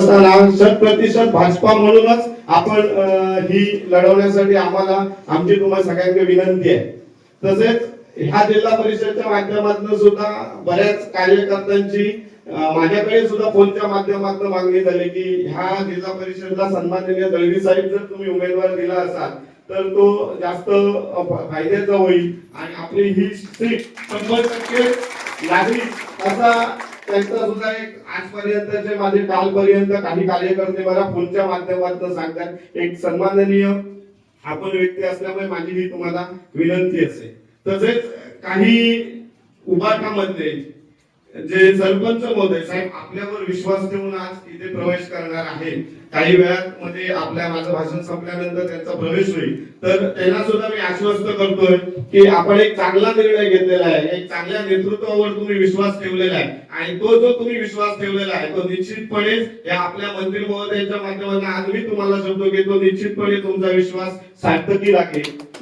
शत प्रतिशत भाजपा म्हणूनच आपण ही लढवण्यासाठी आम्हाला आमची तुम्हाला सगळ्यांना विनंती आहे. तसेच ह्या जिल्हा परिषदच्या माध्यमातून सुद्धा बऱ्याच कार्यकर्त्यांची माझ्याकडे सुद्धा फोनच्या माध्यमातून मागणी झाली की ह्या जिल्हा परिषदला सन्माननीय दळवी साहेब जर तुम्ही उमेदवार दिला असाल तर तो जास्त फायद्याचा होईल. आणि आपली ही सीट शंभर टक्के लागली असा त्यांचा सुद्धा एक आजपर्यंतचे माझे कालपर्यंत काही कार्यकर्ते मला फोनच्या माध्यमातून सांगतात. एक सन्माननीय आपण व्यक्ती असल्यामुळे माझी ही तुम्हाला विनंती असेल. तसेच काही उभाटामध्ये जे सरपंच महोदय साहेब आपल्यावर विश्वास ठेवून आज इथे प्रवेश करणार आहे काही वेळात मध्ये आपल्या माझं भाषण संपल्यानंतर त्यांचा प्रवेश होईल. तर त्यांना सुद्धा मी आश्वस्त करतोय की आपण एक चांगला निर्णय घेतलेला आहे. एक चांगल्या नेतृत्वावर तुम्ही विश्वास ठेवलेला आहे. आणि तो जो तुम्ही विश्वास ठेवलेला आहे तो निश्चितपणे या आपल्या मंत्री महोदयांच्या माध्यमातून आज मी तुम्हाला शब्द घेतो निश्चितपणे तुमचा विश्वास सार्थकी लागेल